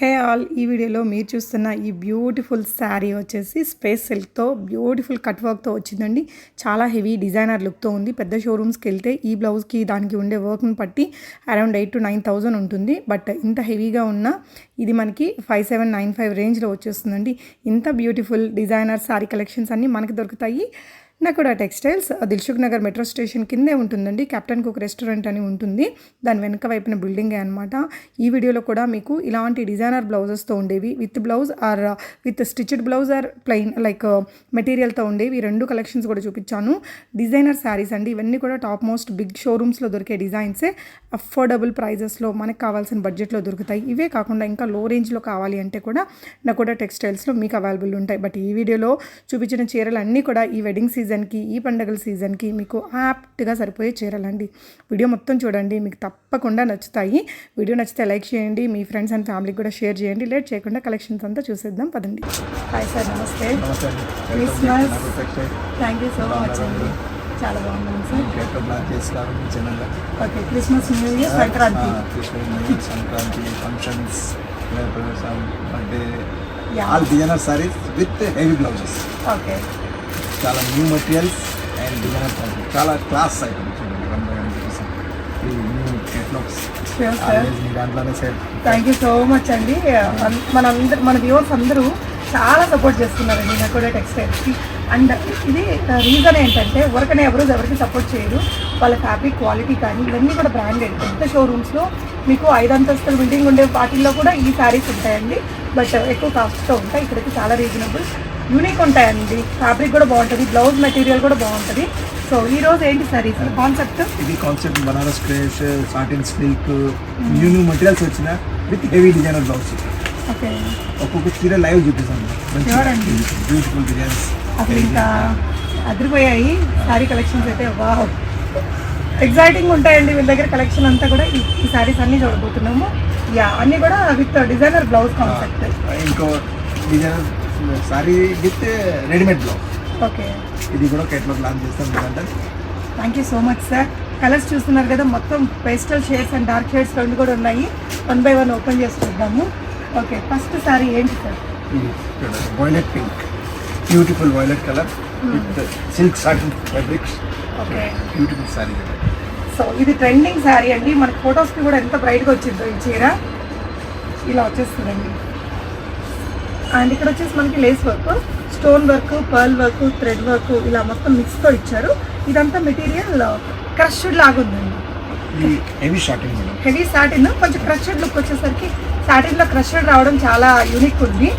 Hey all ఈ వీడియోలో మీరు చూస్తున్న ఈ బ్యూటిఫుల్ శారీ వచ్చేసి స్పేస్ సిల్క్తో బ్యూటిఫుల్ కట్ వర్క్తో వచ్చిందండి. చాలా హెవీ డిజైనర్ లుక్తో ఉంది. పెద్ద షోరూమ్స్కి వెళ్తే ఈ బ్లౌజ్కి దానికి ఉండే వర్క్ని బట్టి around eight to nine thousand ఉంటుంది. బట్ ఇంత హెవీగా ఉన్న ఇది మనకి ఫైవ్ సెవెన్ నైన్ ఫైవ్ రేంజ్లో వచ్చేస్తుందండి. ఇంత బ్యూటిఫుల్ డిజైనర్ శారీ కలెక్షన్స్ అన్నీ మనకి దొరుకుతాయి. నకుడా textiles Dilsukhnagar metro station కిందే ఉంటుందండి. కెప్టెన్ కుక్ రెస్టారెంట్ అని ఉంటుంది. దాని వెనక వైపున బిల్డింగే అనమాట ఈ వీడియోలో కూడా మీకు ఇలాంటి డిజైనర్ బ్లౌజెస్తో ఉండేవి. With blouse or with stitched blouse or plain like మెటీరియల్తో ఉండేవి. రెండు కలెక్షన్స్ కూడా చూపించాను. డిజైనర్ శారీస్ అండి. ఇవన్నీ కూడా టాప్ మోస్ట్ బిగ్ షోరూమ్స్లో దొరికే డిజైన్సే. అఫోర్డబుల్ ప్రైజెస్లో మనకు కావాల్సిన బడ్జెట్లో దొరుకుతాయి. ఇవే కాకుండా ఇంకా లో రేంజ్లో కావాలి అంటే కూడా నకోడా టెక్స్టైల్స్లో మీకు అవైలబుల్ ఉంటాయి. బట్ ఈ వీడియోలో చూపించిన చీరలు అన్నీ కూడా ఈ వెడ్డింగ్ సీజన్ సీజన్కి ఈ పండగల సీజన్కి మీకు యాప్ట్గా సరిపోయే చీరలండి. వీడియో మొత్తం చూడండి మీకు తప్పకుండా నచ్చుతాయి. వీడియో నచ్చితే లైక్ చేయండి మీ ఫ్రెండ్స్ అండ్ ఫ్యామిలీకి కూడా షేర్ చేయండి. లేట్ చేయకుండా కలెక్షన్స్ అంతా చూసేద్దాం పదండి. హాయ్ సార్ నమస్తే. Textile thank you so much అండి. చాలా బాగున్నాను sir. Okay Christmas new year Sankranti. Sankranti functions birthday. All designer sarees with heavy blouses okay చాలా న్యూ మెటీరియల్స్ అండ్ డిజైనర్ చాలా class one by one thank you so much అండి. అన్- మన viewers అందరూ చాలా సపోర్ట్ చేస్తున్నారండి నాకు కూడా టెక్స్టైల్స్కి అండ్ ఇది రీజన్ ఏంటంటే ఎవరికైనా ఎవరు ఎవరికి సపోర్ట్ చేయరు. వాళ్ళ ఫ్యాబ్రిక్ క్వాలిటీ కానీ ఇవన్నీ కూడా బ్రాండెడ్ పెద్ద షోరూమ్స్లో మీకు ఐదు అంతస్తుల బిల్డింగ్ ఉండే వాటిల్లో కూడా ఈ శారీస్ ఉంటాయండి. బట్ ఎక్కువ కాస్ట్తో ఉంటాయి. ఇక్కడికి చాలా రీజనబుల్ యూనిక్ ఉంటాయండి. ఫ్యాబ్రిక్ కూడా బాగుంటుంది. బ్లౌజ్ మెటీరియల్ కూడా బాగుంటుంది. సో ఈ రోజు ఏంటి సారీస్ కాన్సెప్ట్ ఇది concept Banaras crush satin silk new new materials వచ్చిన with heavy designer blouse okay. ఒక్కొక్క చీర లైవ్ చూపిస్తాను. బ్యూటిఫుల్ డిజైన్స్ అసలు ఇంకా అదిరిపోయాయి. శారీ కలెక్షన్స్ అయితే వావ్ ఎగ్జైటింగ్ ఉంటాయండి వీళ్ళ దగ్గర కలెక్షన్ అంతా కూడా. ఈ ఈ శారీస్ అన్ని చూడబోతున్నాము. యా అన్ని కూడా విత్ డిజైనర్ బ్లౌజ్ కాన్సెప్ట్ ఇంకో designer saree with readymade blouse okay. ఇది కూడా కేటలాగ్ లాంచ్ చేస్తాం ఎందుకంటే thank you so much sir colours చూస్తున్నారు కదా మొత్తం pastel shades and dark shades రెండు కూడా ఉన్నాయి. వన్ బై వన్ ఓపెన్ చేసి చూద్దాము ఓకే ఫస్ట్ శారీ ఏంటి sir violet pink beautiful violet colour with silk satin fabrics okay beautiful saree so ఇది. ట్రెండింగ్ శారీ అండి. మనకి ఫొటోస్కి కూడా ఎంత బ్రైట్గా వచ్చిందో ఈ చీర. ఇలా వచ్చేస్తుందండి. అండ్ ఇక్కడ వచ్చేసి మనకి lace work stone work pearl work thread work ఇలా మొత్తం మిక్స్తో ఇచ్చారు. ఇదంతా మెటీరియల్ క్రష్డ్ లాగా ఉందండి. Heavy madam. హెవీ సాటిన్ కొంచెం క్రష్డ్ లుక్ వచ్చేసరికి సాటిన్లో క్రష్డ్ రావడం చాలా యూనిక్ ఉంది.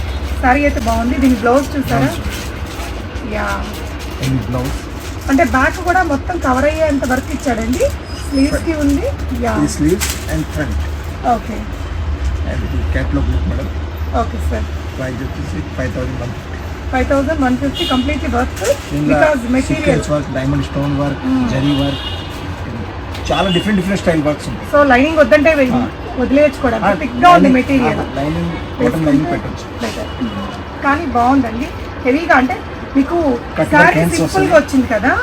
శారీ అయితే బాగుంది. దీని బ్లౌజ్ చూసారా? యా బ్లౌజ్ అంటే బ్యాక్ కూడా మొత్తం కవర్ అయ్యేంత వర్క్ ఇచ్చాడండి. స్లీవ్స్కి ఉంది. Yeah sleeves and front okay look madam. Okay sir price వచ్చేసి five thousand one five thousand one fifty completely work ఇందులో because material. Sequence work diamond stone work zari work చాలా different different style works ఉంటాయి. So lining వద్దంటే వదిలేయచ్చు కూడా థిక్గా ఉంది material. Lining cotton lining పెట్టచ్చు. కానీ బాగుందండి. హెవీగా అంటే మీకు శారీ సింపుల్గా వచ్చింది కదా?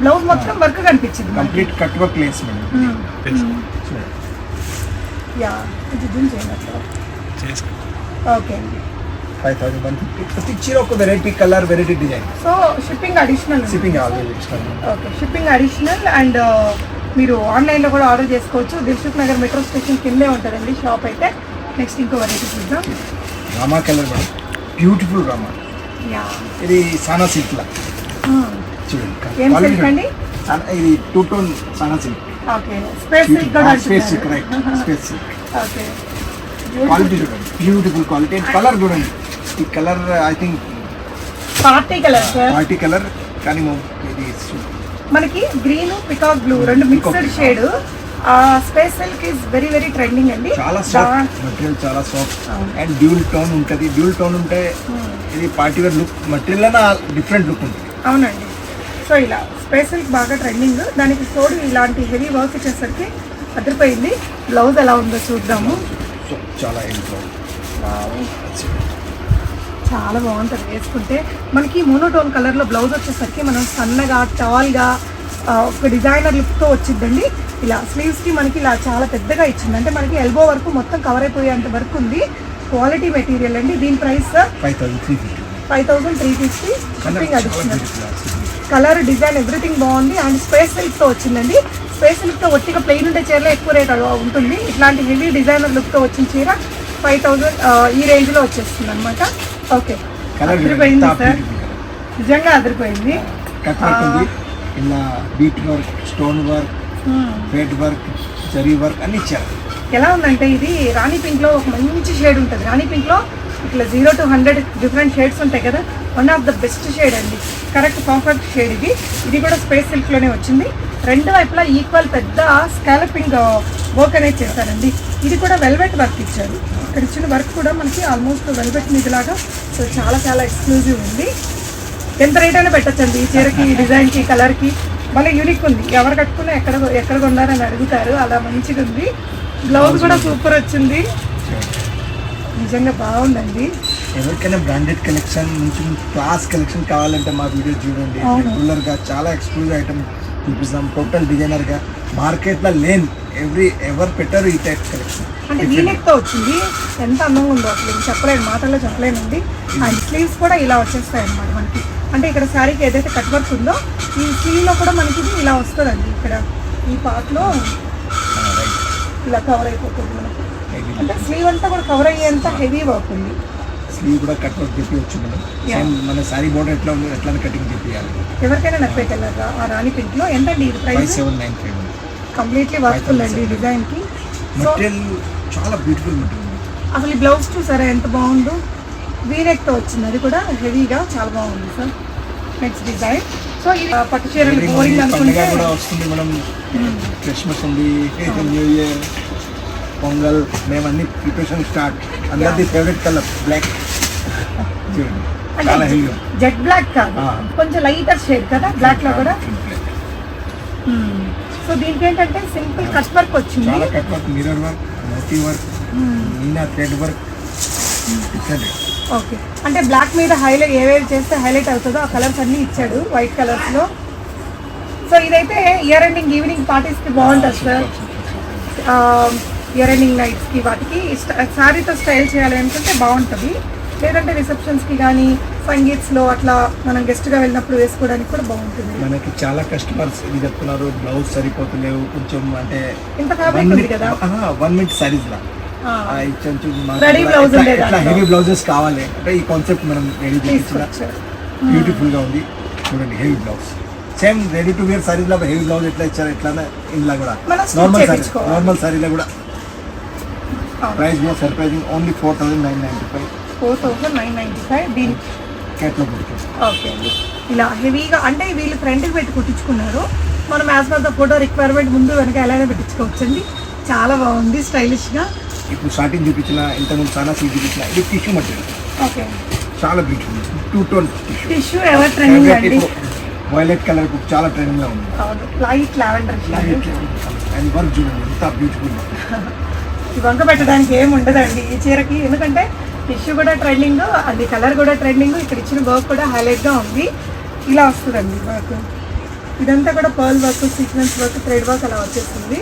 బ్లౌజ్ మొత్తం వర్క్ కనిపించింది. Complete cut work lace. Yeah ఇది జూమ్ చేయండి ఓకే అండి ఫైవ్ థౌసండ్ వన్ ఫిఫ్టీ ప్రతి చీర ఒక variety colour variety design so shipping additional shipping okay shipping additional and మీరు ఆన్లైన్లో కూడా ఆర్డర్ చేసుకోవచ్చు. దిల్సుఖ్ నగర్ మెట్రో స్టేషన్ కిందే ఉంటుందండి షాప్ అయితే. నెక్స్ట్ ఇంకో వెరైటీ చూద్దాం. రామా కలర్ బ్యూటిఫుల్ రామా ఇది సానా సిల్క్ లా. చూడండి. ఇది టూ టోన్ సానా silk okay space silk. Right space silk okay quality చూడండి. బ్యూటిఫుల్ క్వాలిటీ కలర్ చూడండి. ఈ colour I think party colour sir party colour కానీ ఇది మనకి గ్రీన్ పికాక్ బ్లూ రెండు mixed. Shade space silk is very very trending అండి. చాలా soft material చాలా సాఫ్ట్. అండ్ డ్యూల్ టోన్ ఉంటుంది. డ్యూల్ టోన్ ఉంటే ఇది party wear look material different look ఉంటుంది. అవునండి. సో ఇలా స్పేస్ సిల్క్ బాగా ట్రెండింగ్ దానికి తోడు ఇలాంటి హెవీ వర్క్ ఇచ్చేసరికి అదిరిపోయింది. బ్లౌజ్ ఎలా ఉందో చూద్దాము. చాలా. చాలా బాగుంటుంది. వేసుకుంటే మనకి మోనోటోన్ కలర్లో బ్లౌజ్ వచ్చేసరికి మనం సన్నగా టాల్గా ఒక డిజైనర్ లుక్తో వచ్చిందండి. ఇలా స్లీవ్స్కి మనకి ఇలా చాలా పెద్దగా ఇచ్చింది. అంటే మనకి ఎల్బో వరకు మొత్తం కవర్ అయిపోయేంత వరకు ఉంది. క్వాలిటీ మెటీరియల్ అండి. దీని price five thousand three fifty shipping additional colour design everything బాగుంది. అండ్ స్పేస్ సిల్క్తో వచ్చిందండి. స్పేస్ సిల్క్తో ఒట్టిగా ప్లెయిన్ ఉండే చీరలో ఎక్కువ రేట్ ఉంటుంది. ఇట్లాంటి హెవీ డిజైనర్ లుక్తో వచ్చిన చీర ఫైవ్ థౌజండ్ ఈ రేంజ్లో వచ్చేస్తుంది అనమాట ఓకే అదిరిపోయింది సార్. నిజంగా అదిరిపోయింది. ఇలా bead work stone work thread work zari work అన్ని ఇచ్చారు. ఎలా ఉందంటే ఇది రాణి పింక్లో ఒక మంచి షేడ్ ఉంటుంది. రాణి పింక్లో ఇట్లా zero to hundred different shades ఉంటాయి కదా one of the best shade అండి. కరెక్ట్ పర్ఫెక్ట్ షేడ్ ఇది. ఇది కూడా స్పేస్ సిల్క్లోనే వచ్చింది. రెండు వైపులా ఈక్వల్ పెద్ద స్కాలపింగ్ వర్క్ అనేది చేశారండి. ఇది కూడా వెల్వెట్ వర్క్ ఇచ్చారు. ఇక్కడ ఇచ్చిన వర్క్ కూడా మనకి ఆల్మోస్ట్ వెల్వెట్ మీదలాగా. సో చాలా చాలా ఎక్స్క్లూజివ్ ఉంది. ఎంత రేట్ అయినా పెట్టచ్చండి. ఈ చీరకి డిజైన్కి కలర్కి మళ్ళీ యూనిక్ ఉంది. ఎవరు కట్టుకున్నా ఎక్కడ ఎక్కడ కొన్నారని అడుగుతారు. అలా మంచిగా ఉంది. బ్లౌజ్ కూడా సూపర్ వచ్చింది. నిజంగా బాగుందండి. ఎవరికైనా బ్రాండెడ్ కలెక్షన్ నుంచి క్లాస్ కలెక్షన్ కావాలంటే మా వీడియో చూడండి. రెగ్యులర్గా చాలా ఎక్స్క్లూజివ్ ఐటమ్ చూపిస్తాం. టోటల్ డిజైనర్గా మార్కెట్లో లేని ఎవ్రీ ఎవరు పెట్టారు ఈ టైప్ కలెక్షన్ అంటే వీనెక్తో వచ్చింది. ఎంత అందంగా ఉందో అసలు చెప్పలేను మాటల్లో చెప్పలేనండి. అండ్ స్లీవ్స్ కూడా ఇలా వచ్చేస్తాయి అన్నమాట మనకి. అంటే ఇక్కడ శారీకి ఏదైతే కట్ వర్క్ ఉందో ఈ స్లీవ్లో కూడా మనకి ఇలా వస్తుందండి. ఇక్కడ ఈ పార్ట్లో ఇలా కవర్ అయిపోతుంది మనకి. అంటే స్లీవ్ అంతా కూడా కవర్ అయ్యేంత హెవీ వర్క్ ఉంది. స్లీవ్ కూడా కట్ వర్క్ చెప్పవచ్చు మనం. Yeah. సేమ్ మన సారీ బోర్డర్ ఎట్లా ఉంది ఎట్లా కటింగ్ చెప్పియాలి. ఎవరికైనా నప్పే కలర్ ఆ రాణి పింక్లో ఎంత అండి ఇది price? Seven nine five completely workful అండి ఈ డిజైన్కి మెటీరియల్ చాలా బ్యూటిఫుల్ మెటీరియల్ అసలు ఈ బ్లౌజ్ చూసారా? ఎంత బాగుందో. వీనెక్తో వచ్చింది. అది కూడా హెవీగా చాలా బాగుంది సార్. నెక్స్ట్ డిజైన్ సో ఇది పట్టు చీరలు బోరింగ్ అనుకుంటే కూడా వస్తుంది మనం క్రిస్మస్ ఉంది న్యూ ఇయర్ పొంగల్ మేము అన్ని ప్రిపరేషన్ స్టార్ట్ అందరిది ఫేవరెట్ కలర్ బ్లాక్ చాలా హెవీ జెట్ బ్లాక్ కాదు. ఆ. కొంచెం లైటర్ షేడ్ కదా బ్లాక్లో కూడా? సో దీనికి ఏంటంటే సింపుల్ కట్ వర్క్ వచ్చింది. చాలా cut work mirror work moti work meena thread work okay. అంటే బ్లాక్ మీద హైలైట్ ఏవేవి చేస్తే హైలైట్ అవుతుందో ఆ కలర్స్ అన్ని ఇచ్చాడు వైట్ కలర్స్లో. సో ఇదైతే ఇయర్ ఎండింగ్ ఈవినింగ్ పార్టీస్కి బాగుంటుంది సార్. ఇయర్ ఎండింగ్ నైట్స్కి వాటికి. శారీతో స్టైల్ చేయాలి అనుకుంటే బాగుంటుంది. లేదంటే రిసెప్షన్స్కి కానీ సంగీత్స్లో అట్లా మనం గెస్ట్గా వెళ్ళినప్పుడు వేసుకోవడానికి కూడా బాగుంటుంది. మనకి చాలా కస్టమర్స్ ఇది చెప్తున్నారు బ్లౌజ్ సరిపోతలేవు కొంచెం అంటే ఇంత ఫ్యాబ్రిక్ ఉంది కదా? వన్ మినిట్ సారీస్ లా. ఇట్లా దాంట్లో. హెవీ బ్లౌజెస్ కావాలి? అంటే ఈ కాన్సెప్ట్ మనం రెడీ తీసుకొచ్చారు బ్యూటిఫుల్గా ఉంది. చూడండి heavy blouse same ready to wear సారీస్లో heavy blouse ఎట్లా ఇచ్చారు ఎట్లా ఇంట్లో కూడా. Normal sorry. నార్మల్ సారీలో కూడా. ప్రైస్ కూడా. Surprising only four thousand nine ninety five four thousand nine ninety five దీని క్యాట్లో దొరికింది ఓకే. అండి ఇలా హెవీగా అంటే వీళ్ళు ఫ్రంట్కి పెట్టి కుట్టించుకున్నారు. మనం as per the photo requirement ముందు వెనక ఎలాగైనా పెట్టించుకోవచ్చండి. చాలా బాగుంది స్టైలిష్గా ఇప్పుడు స్టార్టింగ్ చూపించిన ఇంతకుముందు చాలా సీట్ చూపించిన ఇది టిష్యూ మటీరియల్ ఓకే. చాలా beautiful two tone tissue tissue ever trending అండి. వైలెట్ కలర్ చాలా ట్రెండింగ్లో ఉంది. లైట్ లావెండర్ అండ్ వర్క్ చూడండి ఎంత బ్యూటిఫుల్ వంక పెట్టడానికి ఏం ఉండదండి. ఈ చీరకి ఎందుకంటే టిష్యూ కూడా ట్రెండింగ్ అది కలర్ కూడా ట్రెండింగ్. ఇక్కడ ఇచ్చిన వర్క్ కూడా హైలైట్గా ఉంది. ఇలా వస్తుందండి వర్క్. ఇదంతా కూడా pearl work sequence work thread work అలా వచ్చేస్తుంది.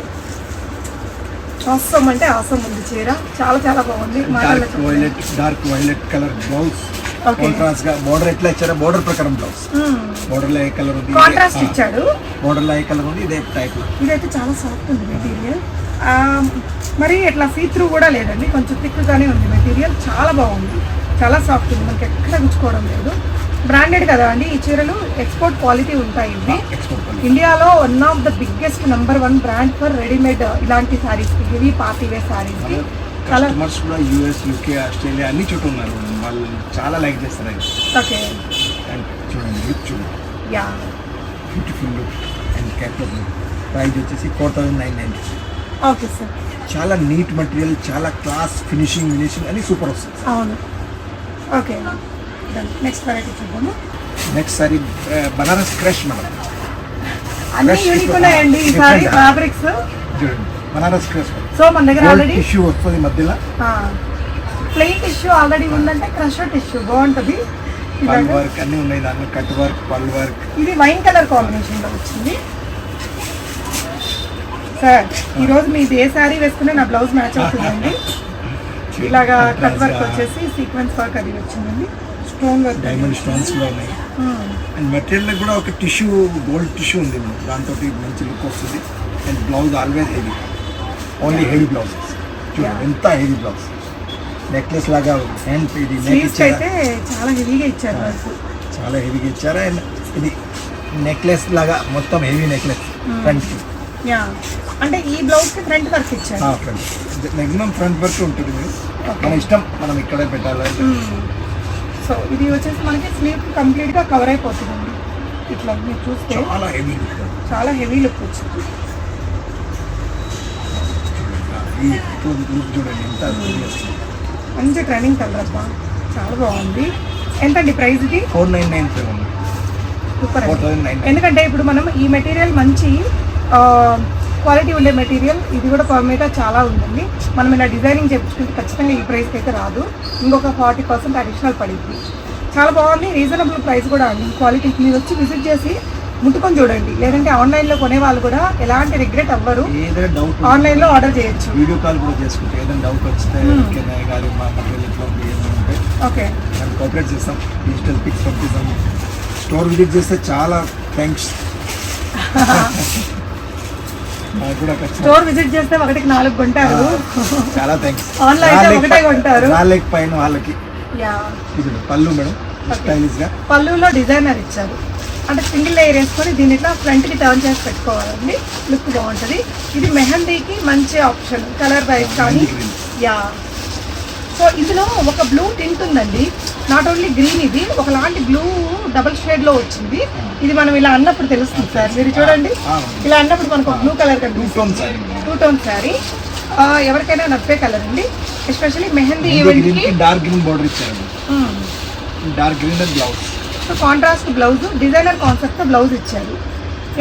అవసరం అంటే అవసరం ఉంది చీర. చాలా చాలా బాగుంది. Violet dark violet colour blouse. కాంట్రాస్ట్గా బోర్డర్ ఎట్లా ఇచ్చారో బోర్డర్ ప్రకారం బ్లౌజ్ బోర్డర్లో ఏ కలర్ ఉంది కాంట్రాస్ట్ ఇచ్చాడు. బోర్డర్లో ఏ కలర్ ఉంది ఇదే టైప్లో. ఇదైతే చాలా సాఫ్ట్ ఉంది మెటీరియల్ మరి ఇట్లా సీ త్రూ కూడా లేదండి. కొంచెం థిక్గానే ఉంది. మెటీరియల్ చాలా బాగుంది. చాలా సాఫ్ట్ ఉంది. మనకి ఎక్కడ గుచ్చుకోవడం లేదు. బ్రాండెడ్ కదా అండి. ఈ చీరలు ఎక్స్పోర్ట్ క్వాలిటీ ఉంటాయి ఇవి ఇండియాలో one of the biggest number one brand for readymade ఇలాంటి సారీస్కి హెవీ పార్టీ వేర్ సారీస్కి చాలా కస్టమర్స్ కూడా యూఎస్ యూకే ఆస్ట్రేలియా అన్ని చోట ఉన్నారు. వాళ్ళు చాలా లైక్ చేస్తారు ఓకే చూడండి లుక్ చూడండి. Yeah beautiful look and look price వచ్చేసి four thousand nine ninety okay sir. చాలా నీట్ మెటీరియల్ చాలా క్లాస్ ఫినిషింగ్ ఫినిషింగ్ అన్ని సూపర్ వస్తుంది. అవును. ఓకే. నెక్స్ట్ వెరైటీ చూద్దాము. నెక్స్ట్ సారీ బనారస్ క్రష్ మనం అన్ని యూనిక్ ఉన్నాయండి. ఫ్యాబ్రిక్స్ చూడండి బనారస్ క్రష్ సో మన దగ్గర ఆల్రెడీ టిష్యూ వస్తుంది మధ్యలో. ప్లెయిన్ టిష్యూ ఆల్రెడీ ఉందంటే క్రష్ టిష్యూ బాగుంటుంది. పల్. వర్క్ అన్ని ఉన్నాయి దాంట్లో. కట్ వర్క్ పల్ వర్క్ ఇది వైన్ కలర్ కాంబినేషన్లో వచ్చింది. సార్ ఈ రోజు మీది ఏ శారీ వేసుకున్నా నా బ్లౌజ్ మ్యాచ్ అవుతుందండి. ఇలాగా కట్ వర్క్ వచ్చేసి సీక్వెన్స్ వర్క్ అది వచ్చిందండి. స్టోన్ వర్క్ డైమండ్ స్టోన్స్ కూడా ఉన్నాయి. అండ్ మెటీరియల్ కూడా ఒక టిష్యూ గోల్డ్ టిష్యూ ఉంది. దాంతో మంచి లుక్ వస్తుంది. And blouse always heavy only heavy blouses చూడండి Yeah. ఎంత హెవీ బ్లౌజ్ నెక్లెస్ లాగా హ్యాండ్ ఇది చాలా హెవీగా ఇచ్చారు చాలా హెవీగా ఇచ్చారా? అండ్ ఇది నెక్లెస్ లాగా మొత్తం హెవీ నెక్లెస్ ఫ్రంట్ యా. అంటే ఈ బ్లౌజ్కి ఫ్రంట్ వర్క్ ఇచ్చారు. ఫ్రంట్ మ్యాక్సిమం ఫ్రంట్ వర్క్ ఉంటుంది. మన ఇష్టం మనం ఇక్కడే పెట్టాలి. సో ఇది వచ్చేసి మనకి స్లీవ్ కంప్లీట్గా కవర్ అయిపోతుందండి. ఇట్లా మీరు చూస్తే చాలా హెవీ చాలా హెవీ లుక్ వచ్చింది. ఎంత మంచి ట్రైనింగ్ కలర్ అబ్బా. చాలా బాగుంది. ఎంతండి ప్రైస్ ఇది? ఫోర్ నైన్ నైన్ సూపర్ ఎందుకంటే ఇప్పుడు మనం ఈ మెటీరియల్ మంచి క్వాలిటీ ఉండే మెటీరియల్ ఇది కూడా పర్మేగా చాలా ఉందండి. మనం ఇలా డిజైనింగ్ చేయించుకుంటే ఖచ్చితంగా ఈ ప్రైస్కి అయితే రాదు. ఇంకొక ఫార్టీ పర్సెంట్ అడిషనల్ పడింది. చాలా బాగుంది. రీజనబుల్ ప్రైస్ కూడా అండి. క్వాలిటీ మీరు వచ్చి విజిట్ చేసి ముట్టుకొని చూడండి. లేదంటే ఆన్లైన్లో కొనే వాళ్ళు కూడా ఎలాంటి రిగ్రెట్ అవ్వరు. ఆన్లైన్లో ఆర్డర్ చేయొచ్చు. వీడియో కాల్ కూడా చేసుకుంటే ఏదైనా డౌట్ వస్తే ఓకే మేము కోఆపరేట్ చేస్తాం. డిజిటల్ పిక్స్ పంపిస్తాం. స్టోర్ విజిట్ చేస్తే చాలా థ్యాంక్స్ స్టోర్ విజిట్ చేస్తే ఒకటికి నాలుగు కొంటారు. చాలా థ్యాంక్స్లో ఒకటే కొంటారు. రాలేక పైన వాళ్ళకి. పళ్ళు మేడం స్టైలిష్గా పళ్ళులో డిజైనర్ ఇచ్చారు. అంటే సింగిల్ లేయర్ వేసుకొని దీని ఇట్లా ఫ్రంట్కి టర్న్ చేసి పెట్టుకోవాలండి. లుక్ బాగుంటుంది. ఇది మెహందీకి మంచి ఆప్షన్ కలర్ వైజ్ కానీ. యా. సో ఇందులో ఒక బ్లూ టింట్ ఉందండి. నాట్ ఓన్లీ గ్రీన్ ఇది ఒకలాంటి బ్లూ డబల్ షేడ్లో వచ్చింది. ఇది మనం ఇలా అన్నప్పుడు తెలుస్తుంది సార్. మీరు చూడండి. ఇలా అన్నప్పుడు మనకు బ్లూ కలర్ కనిపిస్తుంది. టూ టోన్ శారీ ఎవరికైనా నప్పే కలర్ అండి. ఎస్పెషల్లీ మెహందీ ఈవెంట్కి కి డార్క్ గ్రీన్ బార్డర్ ఇచ్చారు dark green and blouse so contrast blouse designer concept blouse ఇచ్చారు.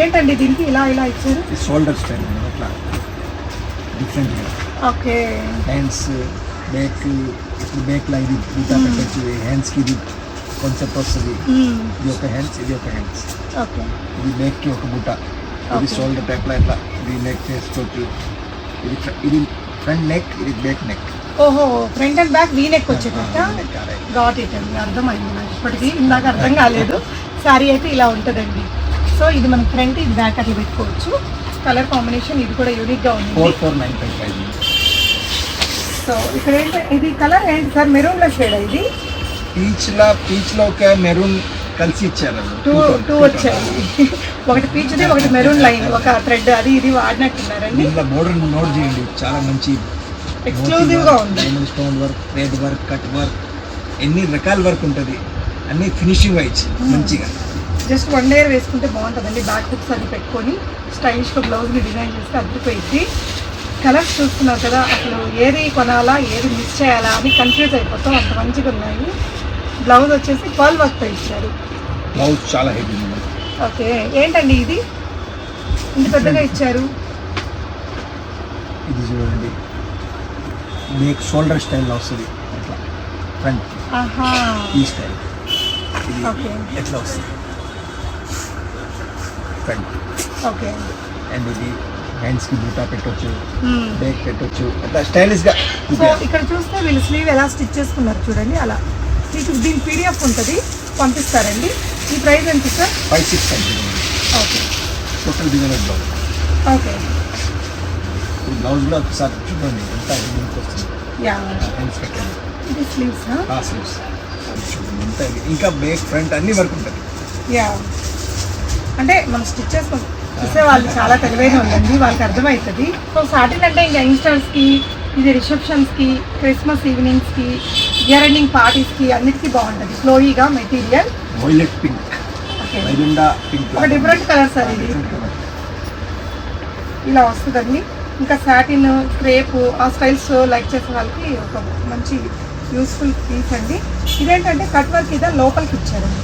ఏంటండి దీనికి ఇలా ఇలా ఇచ్చారు? షోల్డర్ స్టైల్ అట్లా. డిఫరెంట్గా ఓకే హ్యాండ్స్ బ్యాక్ ఇప్పుడు బ్యాక్ లా ఇది బూటా పెట్టచ్చు హ్యాండ్స్కి ఇది కాన్సెప్ట్ వస్తుంది. ఇది ఒక హ్యాండ్స్ ఇది ఒక హ్యాండ్స్ ఓకే ఇది నెక్కి ఒక బూట ఇది. షోల్డర్ టైప్ లా ఇట్లా ఇది నెక్ చేసుకోవచ్చు. ఇది ఇది ఫ్రంట్ నెక్ ఇది బ్యాక్ నెక్ ఓహో front and back V neck వచ్చేటట్ట? Got it అండి అర్థమైంది నాకు ఇప్పటికీ ఇందాక అర్థం కాలేదు. శారీ అయితే ఇలా ఉంటుందండి. సో ఇది మనం ఫ్రంట్ ఇది బ్యాక్ అట్లా పెట్టుకోవచ్చు. కలర్ కాంబినేషన్ ఇది కూడా యూనిక్గా ఉంది four four nine five five so ఇక్కడ ఇది కలర్ ఏంటి? సార్ మెరూన్లో షేడ్ ఇది పీచ్ లా పీచ్లో ఒక మెరూన్ కలిసి ఇచ్చారు. టూ టూ వచ్చాయి. ఒకటి పీచ్ది ఒకటి మెరూన్ లైన్ ఒక థ్రెడ్ అది ఇది వాడినట్టున్నారండి. దీంట్లో బోర్డర్ నోట్ చేయండి. చాలా మంచి ఎక్స్క్లూజివ్గా ఉంది. Stone work thread work cut work ఎన్ని రకాల వర్క్ ఉంటుంది? అన్ని ఫినిషింగ్ వైజ్ మంచిగా. జస్ట్ వన్ లేయర్ వేసుకుంటే బాగుంటుందండి. బ్యాక్ హుక్స్ అది పెట్టుకొని స్టైలిష్గా బ్లౌజ్ని డిజైన్ చేస్తే అదిరిపోయింది కలర్స్ చూస్తున్నారు కదా అసలు ఏది కొనాలా ఏది మిస్ చేయాలా అని కన్ఫ్యూజ్ అయిపోతాం అంత మంచిగా ఉన్నాయి. బ్లౌజ్ వచ్చేసి పర్ల్ వర్క్తో ఇచ్చారు. బ్లౌజ్ చాలా హెవీ ఓకే ఏంటండి ఇది? ఇంత పెద్దగా ఇచ్చారు. ఇది చూడండి. మీకు షోల్డర్ స్టైల్లో వస్తుంది అట్లా. ఫ్రంట్ ఆహా. ఈ స్టైల్ ఇది ఓకే. ఎట్లా వస్తుంది? Front okay. అండ్ ఇది హ్యాండ్స్కి బూటా పెట్టొచ్చు Hmm. బ్యాక్ పెట్టొచ్చు అట్లా స్టైలిష్గా సో ఇక్కడ చూస్తే వీళ్ళు స్లీవ్ ఎలా స్టిచ్ చేసుకున్నారు చూడండి అలా. మీకు దీని పీడిఎఫ్ ఉంటుంది పంపిస్తారండి. ఈ ప్రైస్ ఎంత sir? Five six okay. Total designer blouse okay. ఈ బ్లౌజ్లో ఒకసారి చూడండి ఎంత యూనిక్ వస్తుంది. యా. హ్యాండ్స్ పెట్టండి ఇది స్లీవ్స్ స్లీవ్స్. ఇంకా బ్యాక్ ఫ్రంట్ అన్ని వర్క్ ఉంటుంది. యా. అంటే మనం స్టిచ్ చేసుకుంటాం చూసే వాళ్ళు చాలా తెలివైన ఉందండి వాళ్ళకి అర్థమవుతుంది. సో సాటిన్ అంటే ఇంకా యంగ్స్టర్స్కి ఇది రిసెప్షన్స్కి క్రిస్మస్ ఈవినింగ్స్కి ఇయర్ ఎండింగ్ పార్టీస్కి అన్నిటికీ బాగుంటుంది. ఫ్లోయిగా మెటీరియల్ వైలెట్ పింక్ ఒక డిఫరెంట్ కలర్ సార్ ఇది. ఇలా వస్తుందండి. ఇంకా సాటిన్ క్రేప్ ఆ స్టైల్స్ లైక్ చేసే వాళ్ళకి ఒక మంచి యూస్ఫుల్ పీస్ అండి. ఇదేంటంటే కట్ వర్క్ ఇదా లోపలికి ఇచ్చారండి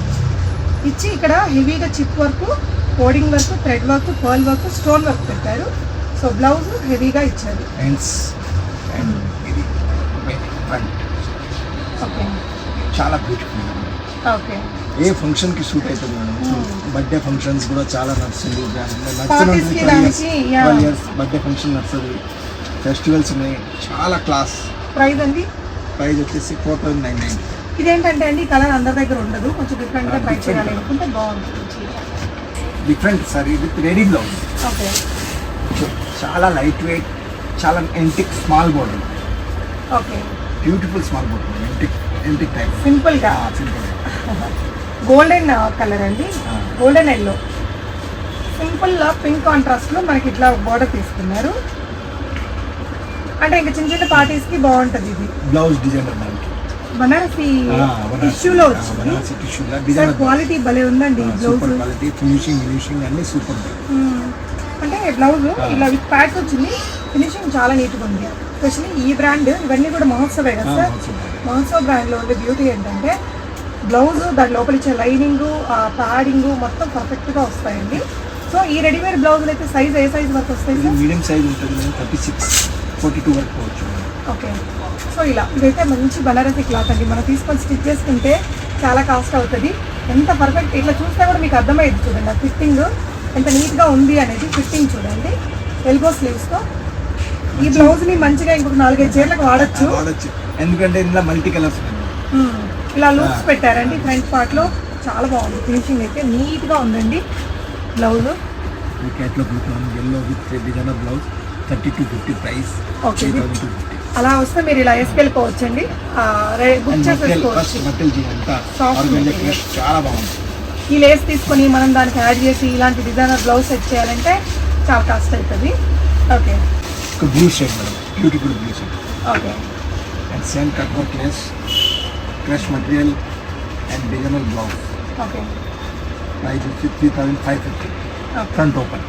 ఇచ్చి ఇక్కడ హెవీగా chip work cording work thread work pearl work stone work పెట్టారు. సో బ్లౌజ్ హెవీగా ఇచ్చారు. ఓకే. చాలా బ్యూటిఫుల్ ఓకే. ఏ ఫంక్షన్కి సూట్ అవుతుంది మేడం బర్త్డే ఫంక్షన్స్ కూడా చాలా నడుస్తుంది బర్త్డే ఫంక్షన్ నడుస్తుంది ఫెస్టివల్స్ ఉన్నాయి. చాలా క్లాస్ ప్రైస్ అండి? ప్రైస్ వచ్చేసి ఫోర్ థౌసండ్ నైన్ నైన్ ఇదేంటంటే అండి కలర్ అందరి దగ్గర ఉండదు. కొంచెం డిఫరెంట్గా ఆ, ట్రై చేయాలి. అనుకుంటే బాగుంటుంది different saree with ready blouse okay చాలా లైట్ వెయిట్ చాలా antique small border okay beautiful small border antique antique type సింపుల్గా? సింపుల్ గోల్డెన్ కలర్ అండి. గోల్డెన్ ఎల్లో సింపుల్ పింక్ కాంట్రాస్ట్లో మనకి ఇట్లా బార్డర్ తీసుకున్నారు. అంటే ఇంకా చిన్న చిన్న పార్టీస్కి బాగుంటది ఇది. బ్లౌజ్ డిజైనర్ మనకి బనారసి టిష్యూలో వచ్చింది. టిష్యూలో క్వాలిటీ భలే ఉందండి blouse super quality finishing finishing అన్ని సూపర్ అంటే బ్లౌజ్ ఇలా విత్ ప్యాక్ వచ్చింది ఫినిషింగ్ చాలా నీట్గా ఉంది. స్పెషల్లీ ఈ బ్రాండ్ ఇవన్నీ కూడా మహోత్సవే కదా సార్? మహోత్సవ్. బ్రాండ్లో ఉండే బ్యూటీ ఏంటంటే బ్లౌజ్ దాని లోపల ఇచ్చే లైనింగ్ ప్యాడింగ్ మొత్తం పర్ఫెక్ట్గా వస్తాయండి. సో ఈ రెడీమేడ్ బ్లౌజులు అయితే సైజ్ ఏ సైజ్ వరకు వస్తాయి మీడియం సైజ్ ఉంటుంది థర్టీ సిక్స్ ఫార్టీ టూ వరకు ఓకే సో ఇలా ఇదైతే మంచి బనారసి క్లాత్ అండి. మనం తీసుకొని స్టిచ్ చేసుకుంటే చాలా కాస్ట్ అవుతుంది. ఎంత పర్ఫెక్ట్ ఇట్లా చూస్తే కూడా మీకు అర్థమైంది చూడండి. ఆ ఫిట్టింగ్ ఎంత నీట్గా ఉంది అనేది ఫిట్టింగ్ చూడండి. ఎల్బో స్లీవ్స్తో ఈ బ్లౌజ్ని మంచిగా ఇంకొక నాలుగైదు చీరలకు వాడచ్చు. వాడచ్చు. ఎందుకంటే ఇందులో మల్టీ కలర్స్. ఇలా లూప్స్ పెట్టారండి ఫ్రంట్ పార్ట్లో. చాలా బాగుంది. ఫినిషింగ్ అయితే నీట్గా ఉందండి blouse. క్యాట్లో blue yellow with designer blouse thirty two fifty price Okay. అలా వస్తే మీరు ఇలా వేసుకెళ్ళిపోవచ్చండి బుక్ చేసేసుకోవచ్చు ఈ లేస్ తీసుకొని మనం దానికి యాడ్ చేసి ఇలాంటి డిజైనర్ బ్లౌజ్ సెట్ చేయాలంటే చాలా కాస్ట్ అవుతుంది okay blue shade beautiful blue shade okay and same cut work lace crush material and designer blouse okay price వచ్చి three thousand five fifty front open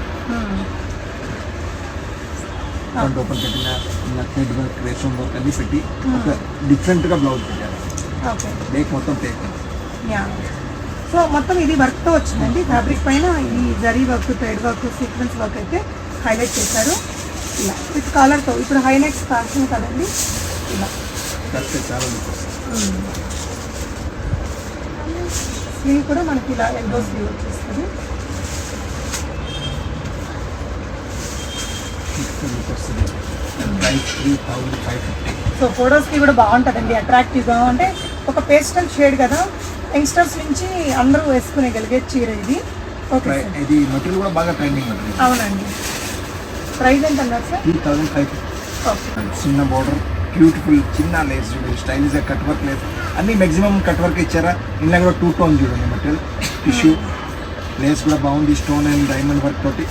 front open పెట్టిన thread work రేషన్ work అన్ని పెట్టి ఒక డిఫరెంట్గా blouse పెట్టారు. Okay break మొత్తం take yeah so మొత్తం ఇది వర్క్తో వచ్చిందండి. ఫ్యాబ్రిక్ పైన ఈ zari work thread work sequence work అయితే హైలైట్ చేశారు. ఇలా విత్ కాలర్తో ఇప్పుడు హైనెక్స్ ఫ్యాషన్ కదండి. ఇలా స్లీవ్ కూడా మనకి ఇలా ఎల్బో స్లీవ్ వచ్చేస్తుంది. లుక్ వస్తుంది. Price three thousand five fifty so ఫొటోస్కి కూడా బాగుంటుందండి అట్రాక్టివ్గా అంటే ఒక పేస్టల్ షేడ్ కదా యంగ్స్టర్స్ నుంచి అందరూ వేసుకునేగలిగే చీర ఇది. ఓకే ఇది మెటీరియల్ కూడా బాగా ట్రెండింగ్ అవునండి. ప్రైస్ ఎంత అన్నారు sir three thousand five fifty చిన్న బార్డర్ బ్యూటిఫుల్ చిన్న లేస్ చూడండి స్టైలిష్ కట్ వర్క్ లేస్ అన్ని మాక్సిమం కట్ వర్క్ ఇచ్చారా? ఇందులో కూడా టూ టోన్ చూడండి మెటీరియల్ టిష్యూ లేస్ కూడా బాగుంది స్టోన్ అండ్ డైమండ్ వర్క్ తోటి.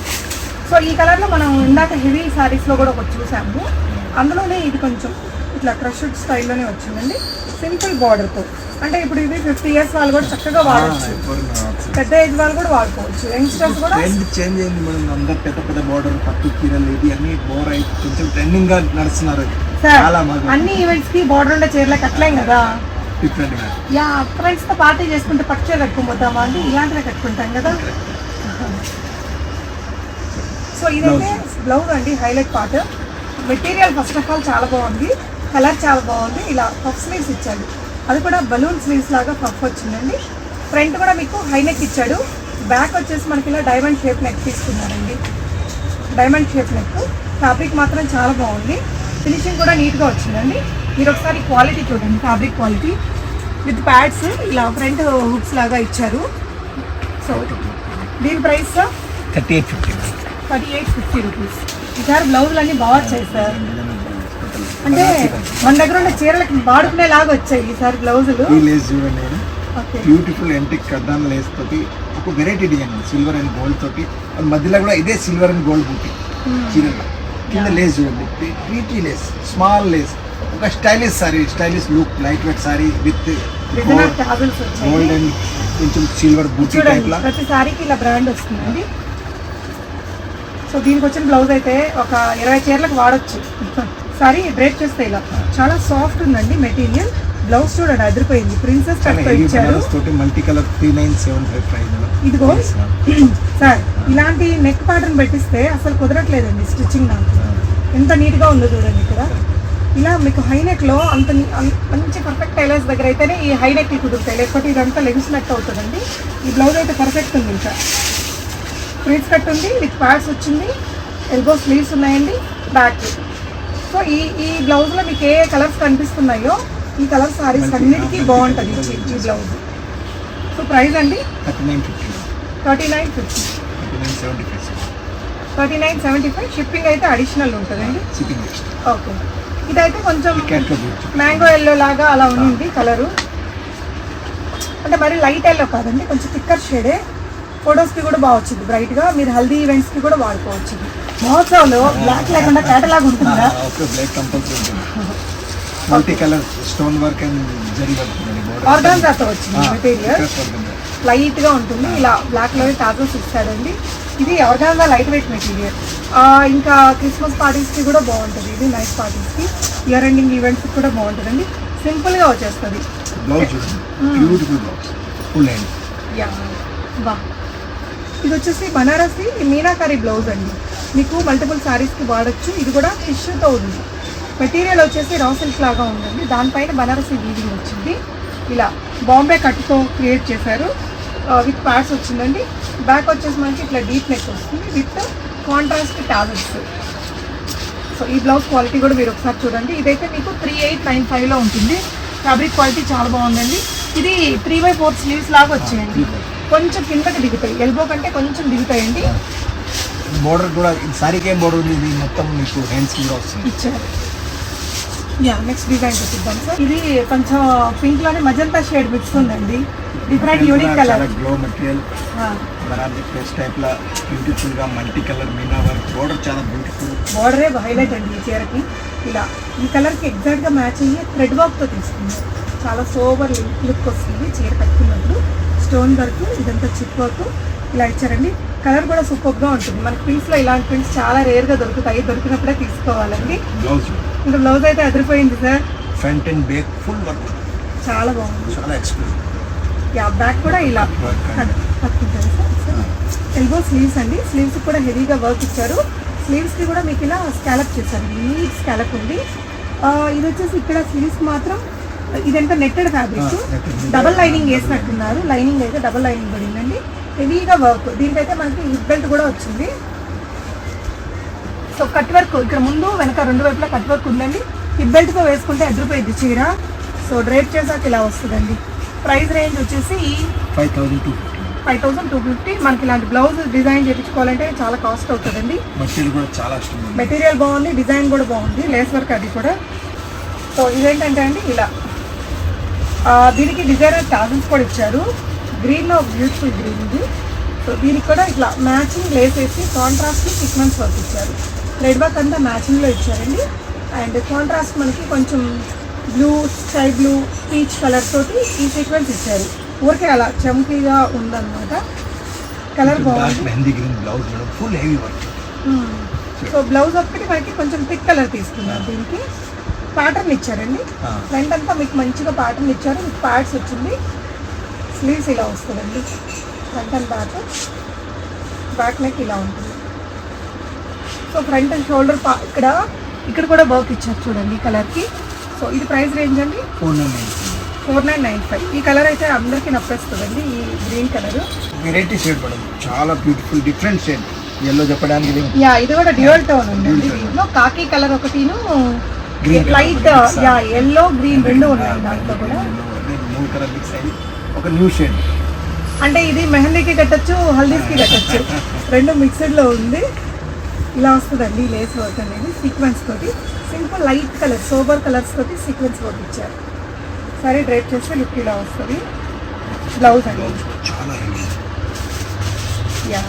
సో ఈ కలర్లో మనం ఇందాక హెవీ శారీస్లో కూడా ఒకటి చూసాము. అందులోనే ఇది కొంచెం ఇట్లా క్రష్డ్ స్టైల్లోనే వచ్చిందండి. సింపుల్ బార్డర్తో అంటే ఇప్పుడు ఇది ఫిఫ్టీ ఇయర్స్ వాళ్ళు కూడా చక్కగా వాడచ్చు. పెద్ద ఏజ్ వాళ్ళు కూడా వాడుకోవచ్చు. యంగ్స్టర్స్ కూడా ట్రెండ్ చేంజ్ అయింది మనం. అందరు పెద్ద పెద్ద బార్డర్ పట్టు చీరలు ఇది అన్ని బోర్ అయి కొంచెం ట్రెండింగ్గా నడుస్తున్నారు. చాలా అన్ని ఈవెంట్స్కి బార్డర్ ఉండే చీరలకి కట్టలేం కదా? యా ఫ్రెండ్స్తో పార్టీ చేసుకుంటే పట్టు చీర కట్టుకుని పోతామా అండి? ఇలాంటివే కట్టుకుంటాం కదా. సో ఇదైతే బ్లౌజ్ అండి highlight part. Material first of all చాలా బాగుంది. కలర్ చాలా బాగుంది. ఇలా పఫ్ స్లీవ్స్ ఇచ్చాడు. అది కూడా బలూన్ స్లీవ్స్ లాగా పఫ్ వచ్చిందండి. ఫ్రంట్ కూడా మీకు హై నెక్ ఇచ్చాడు. బ్యాక్ వచ్చేసి మనకి ఇలా డైమండ్ షేప్ నెక్ తీసుకున్నారండి. Diamond shape neck. ఫ్యాబ్రిక్ మాత్రం చాలా బాగుంది. ఫినిషింగ్ కూడా నీట్గా వచ్చిందండి. మీరు ఒకసారి క్వాలిటీ చూడండి ఫ్యాబ్రిక్ క్వాలిటీ. విత్ ప్యాడ్స్ ఇలా ఫ్రంట్ హుక్స్ లాగా ఇచ్చారు. సో దీని price thirty eight fifty. Thirty eight fifty rupees ఈసారి బ్లౌజులు అన్నీ బాగా వచ్చాయి సార్. అంటే మన దగ్గర ఉన్న చీరలకి వాడుకునేలాగా వచ్చాయి ఈసారి బ్లౌజులు. బ్యూటిఫుల్ ఎంటిక్ కర్దాన్ లేస్ తోటి ఒక variety design silver and gold తోటి. అది మధ్యలో కూడా ఇదే సిల్వర్ అండ్ గోల్డ్ బూటీ చీరలో. కింద లేస్ చూడండి. ప్రీటీ లేస్ స్మాల్ లేస్ ఒక stylish sari stylish look light weight sari with gold and కొంచెం సిల్వర్ బూటీ టైప్ లా. ప్రతి సారీకి ఇలా బ్రాండ్ వస్తుందండి. సో దీనికి వచ్చిన బ్లౌజ్ అయితే ఒక ఇరవై చీరలకు వాడచ్చు. సారీ డ్రేప్ చేస్తే ఇలా. చాలా సాఫ్ట్ ఉందండి మెటీరియల్. బ్లౌజ్ చూడండి అదిరిపోయింది. ప్రిన్సెస్ చాలా కట్తో హెవీ ఇచ్చారు. బనారస్ తోటి multi colour three nine seven five price ఇదిగో. సార్ ఇలాంటి నెక్ ప్యాటర్న్ పెట్టిస్తే అసలు కుదరట్లేదండి స్టిచ్చింగ్ నాకు. ఎంత నీట్గా ఉందో చూడండి ఇక్కడ. ఇలా మీకు హై నెక్లో అంత మంచి పర్ఫెక్ట్ టైలర్స్ దగ్గర అయితేనే ఈ హై నెక్లు కుదురుతాయి. లేకపోతే ఇదంతా లెగిసినట్టు అవుతుందండి. ఈ బ్లౌజ్ అయితే పర్ఫెక్ట్ ఉంది ఇంకా. ఫ్రీజ్ కట్ ఉంది విత్ ప్యాడ్స్ వచ్చింది ఎల్బో స్లీవ్స్ ఉన్నాయండి బ్యాక్. సో ఈ ఈ బ్లౌజ్లో మీకు ఏ కలర్స్ కనిపిస్తున్నాయో ఈ కలర్ సారీస్ అన్నిటికీ బాగుంటుంది ఈ. బ్లౌజ్. సో ప్రైస్ అండి? Thirty nine fifty. Thirty nine seventy five. Shipping అయితే అడిషనల్ ఉంటుందండి ఓకే. ఇదైతే కొంచెం. మ్యాంగో ఎల్లో లాగా అలా ఉంది కలరు. అంటే మరి లైట్ ఎల్లో కాదండి కొంచెం థిక్కర్ షేడే. ఫొటోస్కి కూడా బాగా వచ్చింది బ్రైట్గా మీరు హల్దీ ఈవెంట్స్కి కూడా వాడుకోవచ్చు. మహోత్సవంలో బ్లాక్ లేకుండా కేటలాగ్ ఉంటుందా? ఓకే బ్లాక్ కంపల్సరీ ఉంటుంది. Multi colour stone work and zari work ఉంటుంది ఆర్గాన్జాతో వచ్చింది మెటీరియల్ లైట్గా ఉంటుంది ఇలా బ్లాక్లో టాజల్స్ ఇస్తాడండి ఇది ఆర్గాన్జా లైట్ వెయిట్ మెటీరియల్ ఇంకా క్రిస్మస్ పార్టీస్కి కూడా బాగుంటుంది. ఇది నైట్ పార్టీస్కి ఇయర్ ఎండింగ్ ఈవెంట్స్కి కూడా బాగుంటుందండి. సింపుల్గా వచ్చేస్తుంది. Blouse beautiful blouse full hand yeah బా. ఇది వచ్చేసి బనారసి మీనాకారి బ్లౌజ్ అండి. మీకు మల్టిపుల్ శారీస్కి వాడచ్చు. ఇది కూడా టిష్యూతో ఉంది. మెటీరియల్ వచ్చేసి రా సిల్క్ లాగా ఉందండి. దానిపైన బనారసి వీవింగ్ వచ్చింది. ఇలా బాంబే కట్తో క్రియేట్ చేశారు. విత్ ప్యాడ్స్ వచ్చిందండి. బ్యాక్ వచ్చేసి మనకి ఇట్లా డీప్ నెక్ వస్తుంది. విత్ కాంట్రాస్ట్ టాజల్స్ సో ఈ బ్లౌజ్ క్వాలిటీ కూడా మీరు ఒకసారి చూడండి. ఇదైతే మీకు త్రీ ఎయిట్ నైన్ ఫైవ్లో ఉంటుంది. ఫ్యాబ్రిక్ క్వాలిటీ చాలా బాగుందండి. ఇది త్రీ బై ఫోర్ స్లీవ్స్ లాగా వచ్చాయండి. కొంచెం కిందకి దిగుతాయి. ఎల్బో కంటే కొంచెం దిగుతాయండి. బోర్డర్ కూడా సారీకి ఏం బోర్డర్ ఉంది ఇది మొత్తం మీకు హ్యాండ్స్ కూడా వస్తుంది. ఇచ్చారు. యా నెక్స్ట్ డిజైన్ చూపిద్దాం సార్ ఇది కొంచెం పింక్లోనే మజంతా షేడ్ మిక్స్ ఉందండి. Different unique colour glow material బరాబర్ ఫేస్ టైప్ లా బ్యూటిఫుల్గా multi colour meena work border చాలా బ్యూటిఫుల్ బార్డరే హైలైట్ అండి ఈ చీరకి. ఇలా ఈ కలర్కి ఎగ్జాక్ట్గా మ్యాచ్ అయ్యి థ్రెడ్ వర్క్తో తీసుకున్నారు చాలా సోబర్ లుక్ వస్తుంది చీర కట్టుకున్నప్పుడు. స్టోన్ వర్క్ ఇదంతా చిప్ వర్క్ ఇలా ఇచ్చారండి. కలర్ కూడా సూపర్గా ఉంటుంది. మనకి ప్రింట్స్లో ఇలాంటి ప్రింట్స్ చాలా రేర్గా దొరుకుతాయి. దొరికినప్పుడే తీసుకోవాలండి. ఇంకా బ్లౌజ్ అయితే అదిరిపోయింది sir. Front and back full work చాలా బాగుంది. చాలా ఎక్స్క్లూజివ్ యా బ్యాక్ కూడా ఇలా ఎల్బో స్లీవ్స్ అండి. స్లీవ్స్ కూడా హెవీగా వర్క్ ఇచ్చారు. స్లీవ్స్కి కూడా మీకు ఇలా స్కాలప్ చేశారు. నీట్ స్కాలప్ ఉంది. ఇది వచ్చేసి ఇక్కడ స్లీవ్స్ మాత్రం ఇదంతా నెట్టెడ్ ఫ్యాబ్రిక్. డబల్ లైనింగ్ వేసినట్టున్నారు. లైనింగ్ అయితే డబల్ లైనింగ్ పడిందండి. హెవీగా వర్క్ దీనికైతే మనకి హిప్ బెల్ట్ కూడా వచ్చింది. సో కట్ వర్క్ ఇక్కడ ముందు వెనక రెండు వైపులా కట్ వర్క్ ఉందండి. హిప్ బెల్ట్తో వేసుకుంటే ఎదురుపోయింది చీర. సో డ్రైప్ చేసాక ఇలా వస్తుందండి. ప్రైస్ రేంజ్ వచ్చేసి five thousand two fifty five thousand two fifty మనకి ఇలాంటి బ్లౌజ్ డిజైన్ చేయించుకోవాలంటే చాలా కాస్ట్ అవుతుందండి. మెటీరియల్ కూడా చాలా మెటీరియల్ బాగుంది డిజైన్ కూడా బాగుంది. లేస్ వర్క్ అది కూడా. సో ఇదేంటంటే అండి ఇలా. దీనికి డిజైనర్ టాజల్స్ కూడా ఇచ్చారు. గ్రీన్లో బ్యూటిఫుల్ గ్రీన్ ఇది. సో దీనికి కూడా ఇట్లా మ్యాచింగ్ లేస్ వేసి కాంట్రాస్ట్ సీక్వెన్స్ వర్క్ ఇచ్చారు. రెడ్ వర్క్ అంతా మ్యాచింగ్లో ఇచ్చారండి. అండ్ కాంట్రాస్ట్ మనకి కొంచెం blue sky blue peach colour తోటి ఈ సీక్వెన్స్ ఇచ్చారు. ఊరికే అలా చమ్కీగా ఉందన్నమాట. కలర్ బాగుంది. Mehndi green blouse madam. Full heavy work so blouse ఒక్కటి మనకి కొంచెం థిక్ కలర్ తీసుకున్నారు దీనికి. ప్యాటర్న్ ఇచ్చారండి. ఫ్రంట్ అంతా మీకు మంచిగా ప్యాటర్న్ ఇచ్చారు. మీకు ప్యాడ్స్ వచ్చింది. స్లీవ్స్ ఇలా వస్తుందండి. Front and back back neck ఇలా ఉంటుంది. సో ఫ్రంట్ అండ్ షోల్డర్ పా ఇక్కడ ఇక్కడ కూడా వర్క్ ఇచ్చారు చూడండి ఈ కలర్కి సో ఇది ప్రైస్ రేంజ్ అండి? Four nine nine four nine nine five ఈ కలర్ అయితే అందరికీ నప్పేస్తుందండి ఈ green colour variety shade madam. చాలా బ్యూటిఫుల్ డిఫరెంట్ షేడ్ ఎల్లో చెప్పడానికి ఇది యా ఇది కూడా డ్యూయల్ టోన్ ఉందండి. దీంట్లో. కాకి కలర్ ఒకటిను లైట్ యా ఎల్లో గ్రీన్ రెండు ఉన్నాయి దాంట్లో కూడా. ఒక న్యూ షేడ్ అంటే ఇది మెహందీకి కట్టచ్చు హల్దీస్కి కట్టచ్చు. రెండు మిక్స్డ్లో ఉంది. ఇలా వస్తుందండి లేస్ వర్క్ అనేది సీక్వెన్స్ తోటి. Simple light colour sober colours తోటి సీక్వెన్స్ వర్క్ ఇచ్చారు. సరే డ్రైప్ చేస్తే లుక్ ఇలా వస్తుంది. బ్లౌజ్ అండి. యా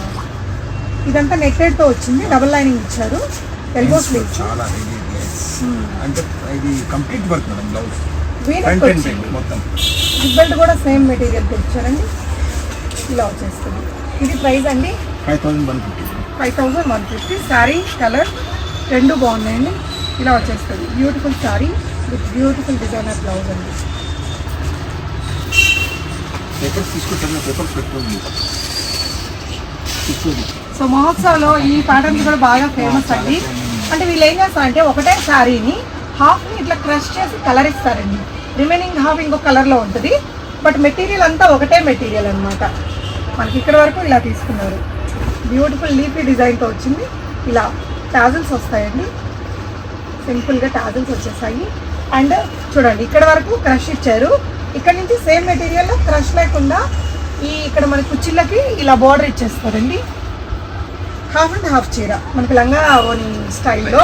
ఇదంతా నెట్టెడ్తో వచ్చింది. డబల్ లైనింగ్ ఇచ్చారు. ఎల్బో స్లీవ్స్ చాలా అంటే ఇది complete work madam blouse. V neck front and వచ్చింది బ్యాక్ మొత్తం. బెల్ట్ కూడా సేమ్ మెటీరియల్తో ఇచ్చారండి ఇలా వచ్చేస్తుంది. ఇది ప్రైస్ అండి? Five thousand one fifty. Five thousand one fifty. Sari colour రెండు బాగున్నాయండి. ఇలా వచ్చేస్తుంది. Beautiful sari with beautiful designer blouse అండి. పేపర్స్ తీసుకుంటాను పేపర్స్ పెట్టుకోండి. తీసుకోండి సో మహోత్సవ్లో ఈ ప్యాటర్న్స్ కూడా బాగా ఫేమస్ అండి. అంటే వీళ్ళు ఏం చేస్తారంటే ఒకటే శారీని హాఫ్ని ఇట్లా క్రష్ చేసి కలర్ ఇస్తారండి. రిమైనింగ్ హాఫ్ ఇంకో కలర్లో ఉంటుంది. బట్ మెటీరియల్ అంతా ఒకటే మెటీరియల్ అనమాట మనకి ఇక్కడ వరకు ఇలా తీసుకున్నారు. బ్యూటిఫుల్ లీఫీ డిజైన్తో వచ్చింది. ఇలా టాజిల్స్ వస్తాయండి. సింపుల్గా టాజిల్స్ వచ్చేసాయి. అండ్ చూడండి ఇక్కడ వరకు క్రష్ ఇచ్చారు. ఇక్కడ నుంచి సేమ్ మెటీరియల్ క్రష్ లేకుండా ఈ ఇక్కడ మన కుర్చీలకి ఇలా బార్డర్ ఇచ్చేస్తారండి. హాఫ్ అండ్ హాఫ్ చీర. మనకి లంగా ఓని స్టైల్లో.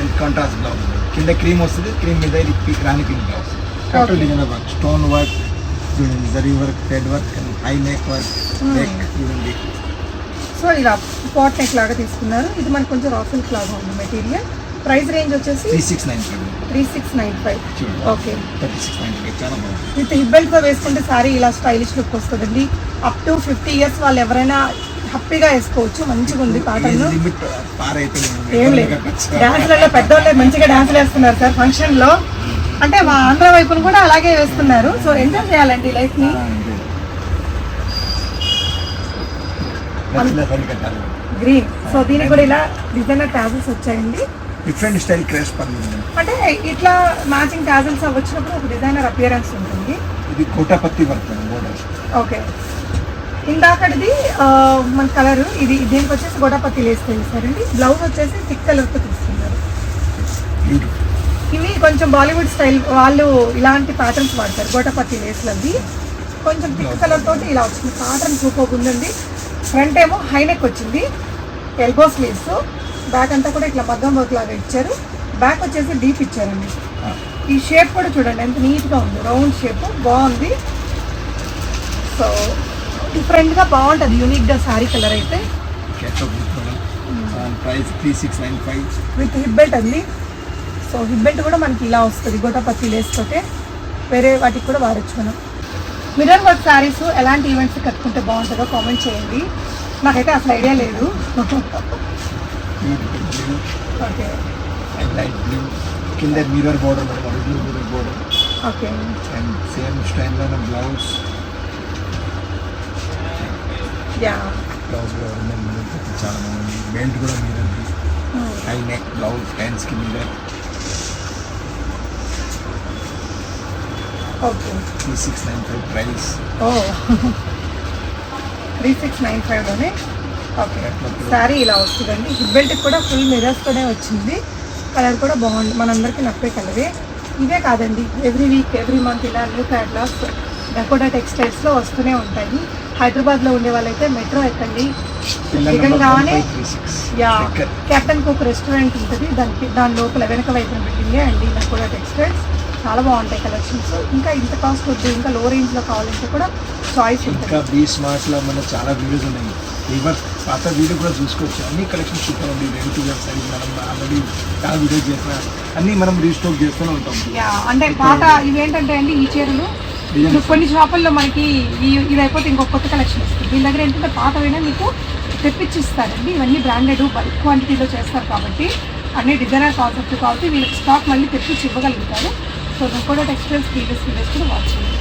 అండ్ కాంట్రాస్ట్ బ్లౌజ్ కింద క్రీమ్ వస్తుంది క్రీమ్ మీద ఇది రాణి pink blouse Okay. Design work stone work చూడండి zari work thread work and high neck work. Neck చూడండి సో ఇలా పాట్ నెక్ లాగా తీసుకున్నారు. ఇది మనకి కొంచెం రా సిల్క్ లాగా ఉంది మెటీరియల్ ప్రైస్ రేంజ్ వచ్చేసి three six nine five three six nine five okay thirty six nine five చాలా బాగుంది. విత్ హిప్ బెల్ట్తో వేసుకుంటే సారీ ఇలా స్టైలిష్ లుక్ వస్తుందండి. అప్ టు ఫిఫ్టీ ఇయర్స్ వాళ్ళు ఎవరైనా హ్యాపీగా వేసుకోవచ్చు మంచిగా ఉంది అయిపోయింది ఏం లేదు. డాన్స్లలో పెద్దోళ్ళే మంచిగా డాన్సులు వేస్తున్నారు సార్ ఫంక్షన్లో అంటే మా ఆంధ్ర వైపును కూడా అలాగే వేస్తున్నారు. సో ఎంజాయ్ చేయాలండి లైఫ్ని కట్టాలి. గ్రీన్. సో దీనికి కూడా ఇలా డిజైనర్ టాజల్స్ వచ్చాయండి. డిఫరెంట్ స్టైల్ క్రేస్ అంటే ఇట్లా మ్యాచింగ్ టాజల్స్ వచ్చినప్పుడు ఒక డిజైనర్ అపియరెన్స్ ఉంటుంది. ఇది కోటాపత్తి వర్క్ ఓకే. ఇందాకటిది మన కలర్ ఇది దీనికి వచ్చేసి గోటాపత్తి లేస్ తీస్తారండి బ్లౌజ్ వచ్చేసి థిక్ కలర్తో తీసుకున్నారు ఇవి కొంచెం బాలీవుడ్ స్టైల్ వాళ్ళు ఇలాంటి ప్యాటర్న్స్ వాడతారు గోటపత్తి లేస్లు అవి. కొంచెం థిక్ కలర్ తోటి ఇలా వచ్చింది ప్యాటర్న్ సూపర్ ఉందండి. ఫ్రంట్ ఏమో హై నెక్ వచ్చింది ఎల్బో స్లీవ్స్ బ్యాక్ అంతా కూడా ఇట్లా మగ్గం వర్క్ లాగా ఇచ్చారు. బ్యాక్ వచ్చేసి డీప్ ఇచ్చారండి. ఈ షేప్ కూడా చూడండి ఎంత నీట్గా ఉంది. రౌండ్ షేప్ బాగుంది. సో డిఫరెంట్గా బాగుంటుంది. యూనిక్గా శారీ కలర్ అయితే. Price three six nine five with hip belt అండి. సో హిప్ బెల్ట్ కూడా మనకి ఇలా వస్తుంది. గోటపత్తి లేస్తోటే వేరే వాటికి కూడా వాడచ్చు మనం. మిర్రర్ వర్క్ శారీస్ ఎలాంటి ఈవెంట్స్ కట్టుకుంటే బాగుంటుందో కామెంట్ చేయండి. నాకైతే అసలు ఐడియా లేదు. ఓకే అండ్ లైట్ బ్లూ కింద mirror border okay and same స్టైల్లోనే blouse blouse కూడా పెట్టి చాలా బాగుంది. బెల్ట్ కూడా మిరర్ది హై నెక్ బ్లౌజ్ హ్యాండ్స్కి mirror okay three six nine five price ఓ త్రీ సిక్స్ నైన్ ఫైవ్లోనే ఓకే శారీ ఇలా వస్తుందండి. హిప్ బెల్ట్ కూడా ఫుల్ మిరర్స్తోనే వచ్చింది. కలర్ కూడా బాగుంది. మనందరికీ నప్పే కలరే ఇవే కాదండి. ఎవ్రీ వీక్ ఎవ్రీ మంత్ ఇలా న్యూ క్యాట్లాగ్స్ డకోడా టెక్స్టైల్స్లో వస్తూనే ఉంటాయి. హైదరాబాద్లో ఉండే వాళ్ళైతే మెట్రో ఎక్కండి. దిగంగానే యా కెప్టెన్ కుక్ రెస్టారెంట్ ఉంటుంది. దానికి దాని లోపల వెనక వైపున బిల్డింగే అండి డకోడా టెక్స్టైల్స్ చాలా బాగుంటాయి కలెక్షన్స్ ఇంకా ఇంత కాస్ట్ వద్దు ఇంకా లో రేంజ్లో కావాలంటే కూడా చాయిస్ ఉంటుంది. ఇంకా బీ స్మార్ట్లో మన చాలా వీడియోస్ ఉన్నాయి. రివర్స్ పాత వీడియో కూడా చూసుకోవచ్చు. అన్ని కలెక్షన్ సూపర్ ఉంది. రెడీ సైజ్ మనం ఆల్రెడీ చాలా వీడియోస్ చేసిన అన్ని మనం రీస్టోక్ చేస్తూనే ఉంటాం. యా అంటే పాత ఇవేంటంటే అండి ఈ చీరలు కొన్ని షాపుల్లో మనకి ఇది అయిపోతే ఇంకొక కొత్త కలెక్షన్ వస్తుంది. వీళ్ళ దగ్గర ఏంటంటే పాతవైనా మీకు తెప్పించిస్తారండి. ఇవన్నీ బ్రాండెడ్ బల్క్ క్వాంటిటీలో చేస్తారు కాబట్టి అన్ని డిజైనర్ కాన్సెప్ట్ కాబట్టి వీళ్ళకి స్టాక్ మళ్ళీ తెప్పించి ఇవ్వగలుగుతారు. సో నువ్వు కూడా టెక్స్టైల్స్ ప్రీవియస్ వీడియోస్ కూడా వాచ్ చేయండి.